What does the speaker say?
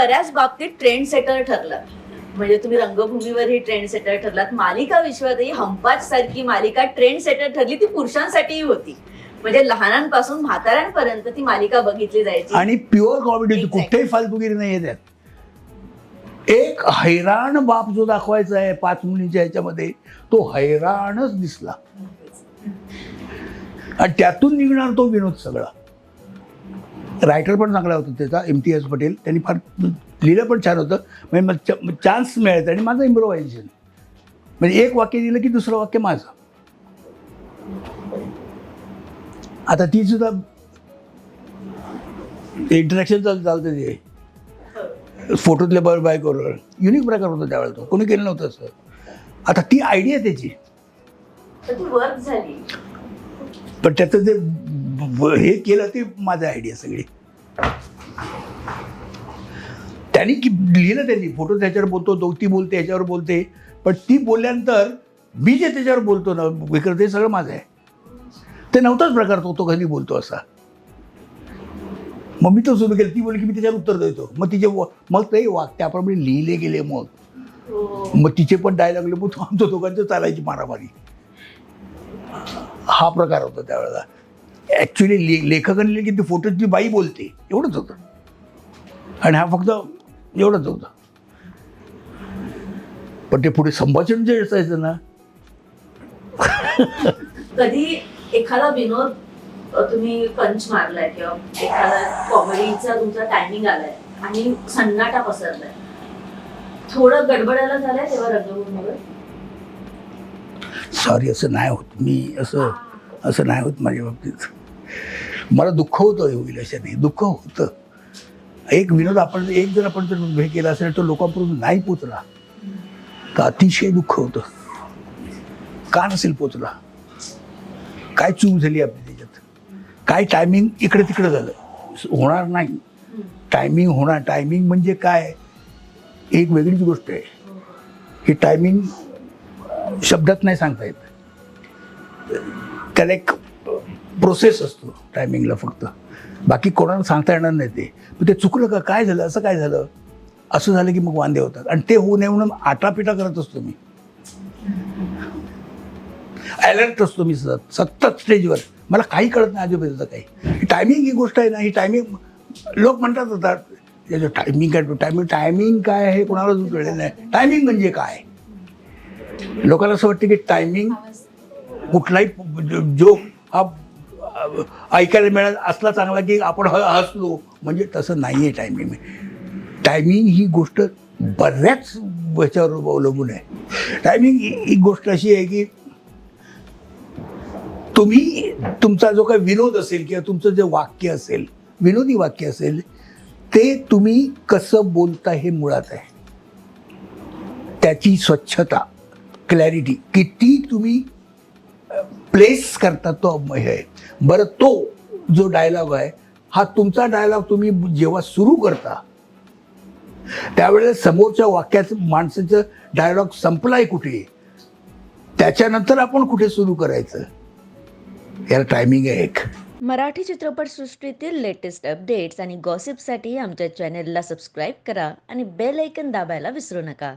बऱ्याच बाबतीत trend setter ठरलात. म्हणजे तुम्ही रंगभूमीवरही ट्रेंड सेटर ठरलात. मालिका विश्वातही हंपाच सारखी मालिका ट्रेंड सेटर ठरली ती पुरुषांसाठीही होती. म्हणजे लहानांपासून म्हाताऱ्यांपर्यंत ती मालिका बघितली जायची. आणि प्युअर कॉमेडी. कुठेही फालतुगिरी नाही त्यात. एक हैराण बाप जो दाखवायचा आहे पाच मुलींच्या ह्याच्यामध्ये तो हैराणच दिसला. आणि त्यातून निघणार तो विनोद सगळा. रायटर पण चांगला होता त्याचा इम्तियाज पटेल. त्यांनी फार लिहिलं पण छान होतं. म्हणजे मला चान्स मिळायचा आणि माझं इम्प्रोव्हायझेशन म्हणजे एक वाक्य दिलं की दुसरं वाक्य माझं. आता ती सुद्धा इंटरॅक्शन चालतं चालतं ते. फोटोतल्या बरोबर बायकोवर युनिक प्रकार होता त्यावेळेला तो. कोणी केलं नव्हतं असं. आता ती आयडिया त्याची. पण त्याचं जे हे केलं ते माझं आयडिया सगळी. त्यांनी की लिहिलं त्यांनी फोटो त्याच्यावर बोलतो दोघती बोलते याच्यावर बोलते. पण ती बोलल्यानंतर मी जे त्याच्यावर बोलतो ना विक्रम ते सगळं माझं आहे. ते नव्हताच प्रकार तो तो कधी बोलतो असा. मग मी तो सुरू केलं. ती बोलली की मी त्याच्यावर उत्तर देतो. मग तिचे मग ते वाक त्याप्रमाणे लिहिले गेले मग. हो. मग तिचे पण डायलॉग मग तो आमच्या दोघांचं चालायची मारामारी. हा प्रकार होता त्यावेळेला. ॲक्च्युली ले लेखकाने लिहिले की ती फोटोची बाई बोलते एवढंच होतं. आणि हा फक्त एवढंच होतं. पण ते पुढे संभाषण जे असायचं ना कधी एखादा विनोद तुम्ही पंच मारलाय किंवा एखादा कॉमेडीचा तुमचा टायमिंग आलाय आणि सन्नाटा पसरलाय. थोडं गडबडायला झालंय तेव्हा रंगभूमीवर सॉरी असं नाही होत. मी असं असं नाही होत माझ्या बाबतीत. मला दुःख होतं होईल अशाने दुःख होतं. एक विनोद आपण एक जर आपण जर हे केला असेल तर लोकांपर्यंत नाही पोचला. तर अतिशय दुःख होतं. का नसेल पोचला? काय चूक झाली आपली त्याच्यात? काय टायमिंग इकडे तिकडे झालं? होणार नाही. टायमिंग होणार. टायमिंग म्हणजे काय? एक वेगळीच गोष्ट आहे. ही टायमिंग शब्दात नाही सांगता येत. त्याला एक प्रोसेस असतो टायमिंगला फक्त. बाकी कोणाला सांगता येणार नाही ते. पण ते चुकलं का? काय झालं? असं काय झालं? असं झालं की मग वांदे होतात. आणि ते होऊ नये म्हणून आटापिटा करत असतो मी. अलर्ट असतो मी सतत. सतत स्टेजवर. मला काही कळत नाही आजूबाजूचं काही. टायमिंग ही गोष्ट आहे ना ही टायमिंग लोक म्हणतात आता याचं टायमिंग काय टायमिंग टायमिंग काय आहे कोणालाच कळलेलं नाही. टायमिंग म्हणजे काय? लोकांना असं वाटतं की टायमिंग कुठलाही जो हा ऐकायला मिळाला असला चांगला की आपण ह हसलो म्हणजे तसं नाही आहे टायमिंग टायमिंग ही गोष्ट बऱ्याच ह्याच्यावर अवलंबून आहे. टायमिंग ही ही गोष्ट अशी आहे की तुम्ही तुमचा जो काही विनोद असेल किंवा तुमचं जे वाक्य असेल विनोदी वाक्य असेल ते तुम्ही कसं बोलता हे मुळात आहे. त्याची स्वच्छता क्लॅरिटी किती तुम्ही प्लेस करता तो हे. आहे बरं तो जो डायलॉग आहे हा तुमचा डायलॉग तुम्ही जेव्हा सुरू करता त्यावेळेस समोरच्या वाक्याचं माणसाचं डायलॉग संपलाय कुठे? त्याच्यानंतर आपण कुठे सुरू करायचं? याला टायमिंग आहे एक. मराठी चित्रपटसृष्टीतील लेटेस्ट अपडेट्स आणि गॉसिपसाठी आमच्या चॅनेलला सबस्क्राईब करा आणि बेल ऐकन दाबायला विसरू नका.